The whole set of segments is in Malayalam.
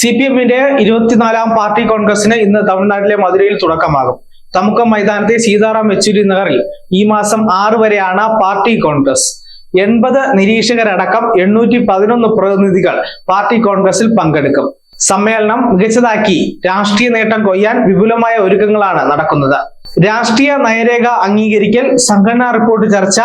സി പി എമ്മിന്റെ ഇരുപത്തിനാലാം പാർട്ടി കോൺഗ്രസിന് ഇന്ന് തമിഴ്നാട്ടിലെ മധുരയിൽ തുടക്കമാകും. തമുക്കം മൈതാനത്തെ സീതാറാം യെച്ചൂരി നഗറിൽ ഈ മാസം ആറ് വരെയാണ് പാർട്ടി കോൺഗ്രസ്. എൺപത് നിരീക്ഷകരടക്കം എണ്ണൂറ്റി പതിനൊന്ന് പ്രതിനിധികൾ പാർട്ടി കോൺഗ്രസിൽ പങ്കെടുക്കും. സമ്മേളനം മികച്ചതാക്കി രാഷ്ട്രീയ നേട്ടം കൊയ്യാൻ വിപുലമായ ഒരുക്കങ്ങളാണ് നടക്കുന്നത്. രാഷ്ട്രീയ നയരേഖ അംഗീകരിക്കൽ സംഘടനാ റിപ്പോർട്ട് ചർച്ച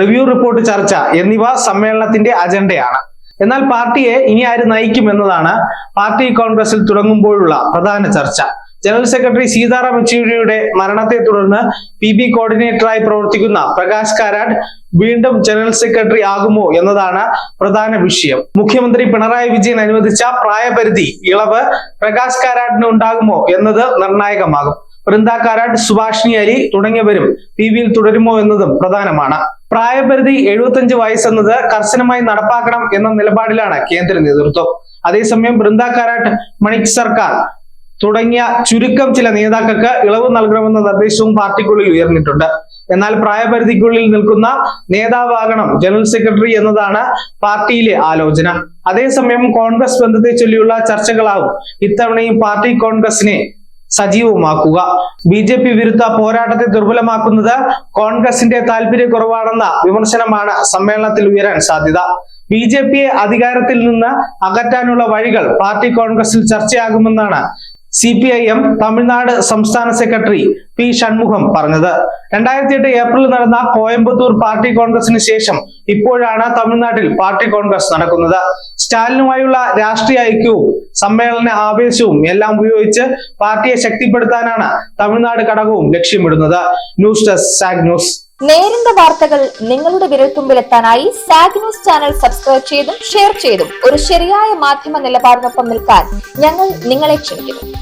റിവ്യൂ റിപ്പോർട്ട് ചർച്ച എന്നിവ സമ്മേളനത്തിന്റെ അജണ്ടയാണ്. എന്നാൽ പാർട്ടിയെ ഇനി ആര് നയിക്കും എന്നതാണ് പാർട്ടി കോൺഗ്രസിൽ തുടങ്ങുമ്പോഴുള്ള പ്രധാന ചർച്ച. ജനറൽ സെക്രട്ടറി സീതാറാം യെച്ചൂരിയുടെ മരണത്തെ തുടർന്ന് പി ബി കോർഡിനേറ്ററായി പ്രവർത്തിക്കുന്ന പ്രകാശ് കാരാട്ട് വീണ്ടും ജനറൽ സെക്രട്ടറി ആകുമോ എന്നതാണ് പ്രധാന വിഷയം. മുഖ്യമന്ത്രി പിണറായി വിജയൻ അനുവദിച്ച പ്രായപരിധി ഇളവ് പ്രകാശ് കാരാട്ടിന് ഉണ്ടാകുമോ എന്നത് നിർണായകമാകും. വൃന്ദ കാരാട്ട് സുഭാഷിണി അലി തുടങ്ങിയവരും പി വിയിൽ തുടരുമോ എന്നതും പ്രധാനമാണ്. പ്രായപരിധി എഴുപത്തഞ്ച് വയസ്സെന്നത് കർശനമായി നടപ്പാക്കണം എന്ന നിലപാടിലാണ് കേന്ദ്ര നേതൃത്വം. അതേസമയം ബൃന്ദ കാരാട്ട് മണിക് സർക്കാർ തുടങ്ങിയ ചുരുക്കം ചില നേതാക്കൾക്ക് ഇളവ് നൽകണമെന്ന നിർദ്ദേശവും പാർട്ടിക്കുള്ളിൽ ഉയർന്നിട്ടുണ്ട്. എന്നാൽ പ്രായപരിധിക്കുള്ളിൽ നിൽക്കുന്ന നേതാവാകണം ജനറൽ സെക്രട്ടറി എന്നതാണ് പാർട്ടിയിലെ ആലോചന. അതേസമയം കോൺഗ്രസ് ബന്ധത്തെ ചൊല്ലിയുള്ള ചർച്ചകളാവും ഇത്തവണയും പാർട്ടി കോൺഗ്രസിനെ സജീവമാക്കുക. ബി ജെ പി വിരുദ്ധ പോരാട്ടത്തെ ദുർബലമാക്കുന്നത് കോൺഗ്രസിന്റെ താല്പര്യക്കുറവാണെന്ന വിമർശനമാണ് സമ്മേളനത്തിൽ ഉയരാൻ സാധ്യത. ബി ജെ പിയെ അധികാരത്തിൽ നിന്ന് അകറ്റാനുള്ള വഴികൾ പാർട്ടി കോൺഗ്രസിൽ ചർച്ചയാകുമെന്നാണ് C P I M Tamil Nadu സംസ്ഥാന സെക്രട്ടറി പി ഷൺമുഖം പറഞ്ഞത്. രണ്ടായിരത്തി എട്ട് ഏപ്രിലിൽ നടന്ന കോയമ്പത്തൂർ പാർട്ടി കോൺഗ്രസിന് ശേഷം ഇപ്പോഴാണ് തമിഴ്നാട്ടിൽ പാർട്ടി കോൺഗ്രസ് നടക്കുന്നത്. സ്റ്റാലിനുമായുള്ള രാഷ്ട്രീയ ഐക്യവും സമ്മേളന ആവേശവും എല്ലാം ഉപയോഗിച്ച് പാർട്ടിയെ ശക്തിപ്പെടുത്താനാണ് തമിഴ്നാട് ഘടകവും ലക്ഷ്യമിടുന്നത്. ന്യൂസ് ഡെസ്ക് സാഗ് ന്യൂസ്. നേരിന്റെ വാർത്തകൾ നിങ്ങളുടെ വിരൽത്തുമ്പിലെത്താനായി സാഗ് ന്യൂസ് ചാനൽ സബ്സ്ക്രൈബ് ചെയ്തും ഷെയർ ചെയ്തും ഒരു ശരിയായ മാധ്യമ നിലപാടിനൊപ്പം നിൽക്കാൻ ഞങ്ങൾ നിങ്ങളെ ക്ഷണിക്കുന്നു.